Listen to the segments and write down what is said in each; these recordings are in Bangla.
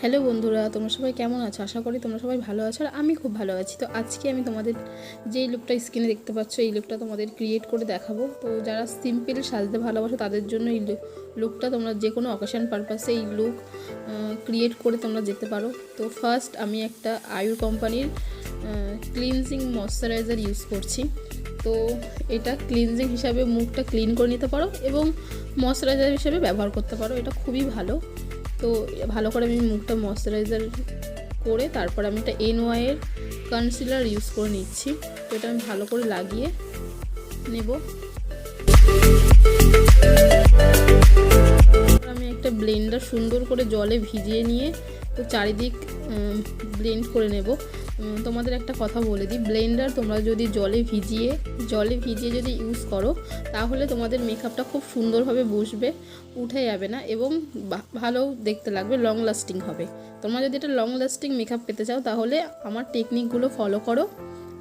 হ্যালো বন্ধুরা, তোমরা সবাই কেমন আছো? আশা করি তোমরা সবাই ভালো আছো আর আমি খুব ভালো আছি। তো আজকে আমি তোমাদের যেই লুকটা স্ক্রিনে দেখতে পাচ্ছ, এই লুকটা তোমাদের ক্রিয়েট করে দেখাবো। তো যারা সিম্পল সাজতে ভালোবাসো, তাদের জন্য এই লুকটা তোমরা যে কোনো অকেশান পারপাসে এই লুক ক্রিয়েট করে তোমরা যেতে পারো। তো ফার্স্ট আমি একটা আয়ু কোম্পানির ক্লিনজিং ময়শ্চারাইজার ইউজ করছি। তো এটা ক্লিনজিং হিসাবে মুখটা ক্লিন করে নিতে পারো এবং ময়শ্চারাইজার হিসাবে ব্যবহার করতে পারো। এটা খুবই ভালো। তো ভালো করে আমি মুখটা ময়শ্চারাইজার করে তারপর আমি একটা এনওয়াইয়ের কনসিলার ইউজ করে নিচ্ছি। তো এটা আমি ভালো করে লাগিয়ে নেব। আমি একটা ব্লেন্ডার সুন্দর করে জলে ভিজিয়ে নিয়ে তো চারিদিক ব্লেন্ড করে নেব। তোমাদের একটা কথা বলে দিই। ব্লেন্ডার তোমরা যদি জলে ভিজিয়ে জলে ভিজিয়ে যদি ইউজ করো, তাহলে তোমাদের মেকআপটা খুব সুন্দরভাবে বসবে, উঠে যাবে না এবং ভালো দেখতে লাগবে লং লাস্টিং হবে। তোমরা যদি এটা লং লাস্টিং মেকআপ পেতে চাও, তাহলে আমার টেকনিকগুলো ফলো করো।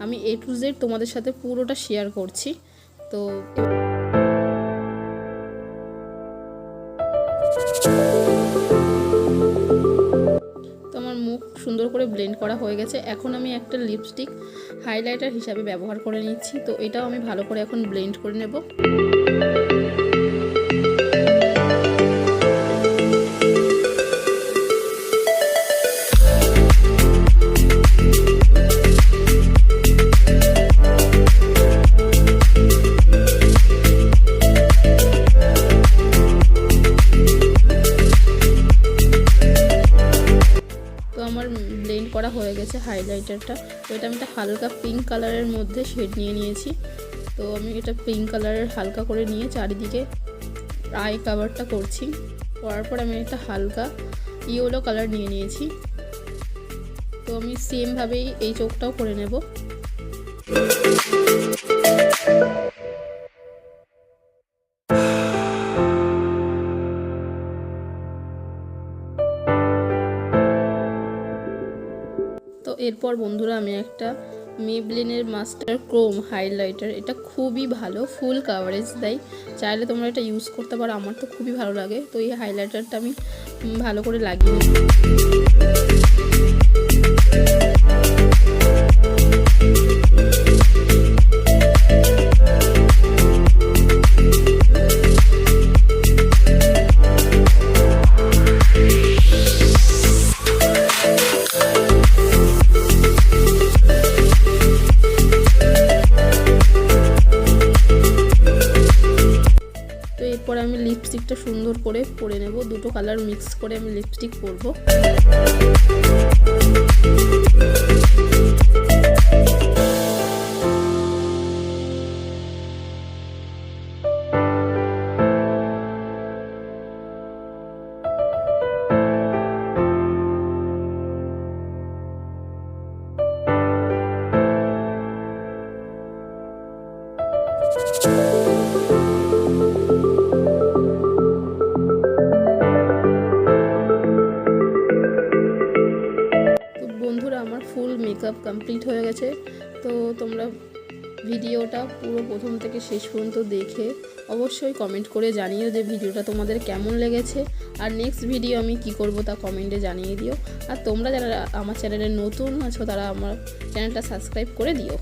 আমি এ টু জেড তোমাদের সাথে পুরোটা শেয়ার করছি। তো করে ব্লেন্ড করা হয়ে গেছে। এখন আমি একটা লিপস্টিক হাইলাইটার হিসাবে ব্যবহার করে নিচ্ছি। তো এটাও আমি ভালো করে এখন ব্লেন্ড করে নেব। আমার করা হয়ে গেছে হাইলাইটারটা তো এটা আমি একটা হালকা পিঙ্ক কালারের মধ্যে শেড নিয়ে নিয়েছি। তো আমি এটা পিঙ্ক কালারের হালকা করে নিয়ে চারিদিকে আই কাভারটা করছি। করার পর আমি একটা হালকা ইয়েলো কালার নিয়ে নিয়েছি। তো আমি সেমভাবেই এই চোখটাও করে নেব। এরপর বন্ধুরা আমি একটা মেবলিনের মাস্টার ক্রোম হাইলাইটার এটা খুবই ভালো ফুল কাভারেজ দেয়। চাইলে তোমরা এটা ইউজ করতে পারো, আমার তো খুবই ভালো লাগে। তো এই হাইলাইটারটা আমি ভালো করে লাগিয়ে লিপস্টিকটা সুন্দর করে পরে নেব। দুটো কালার মিক্স করে আমি লিপস্টিক পরবো। ফুল মেকআপ কমপ্লিট হয়ে গেছে। তো তোমরা ভিডিওটা পুরো প্রথম থেকে শেষ পর্যন্ত দেখে অবশ্যই কমেন্ট করে জানিও যে ভিডিওটা তোমাদের কেমন লেগেছে। আর নেক্সট ভিডিও আমি কি করব তা কমেন্টে জানিয়ে দিও। আর তোমরা যারা আমার চ্যানেলে নতুন আছো তারা আমার চ্যানেলটা সাবস্ক্রাইব করে দিও।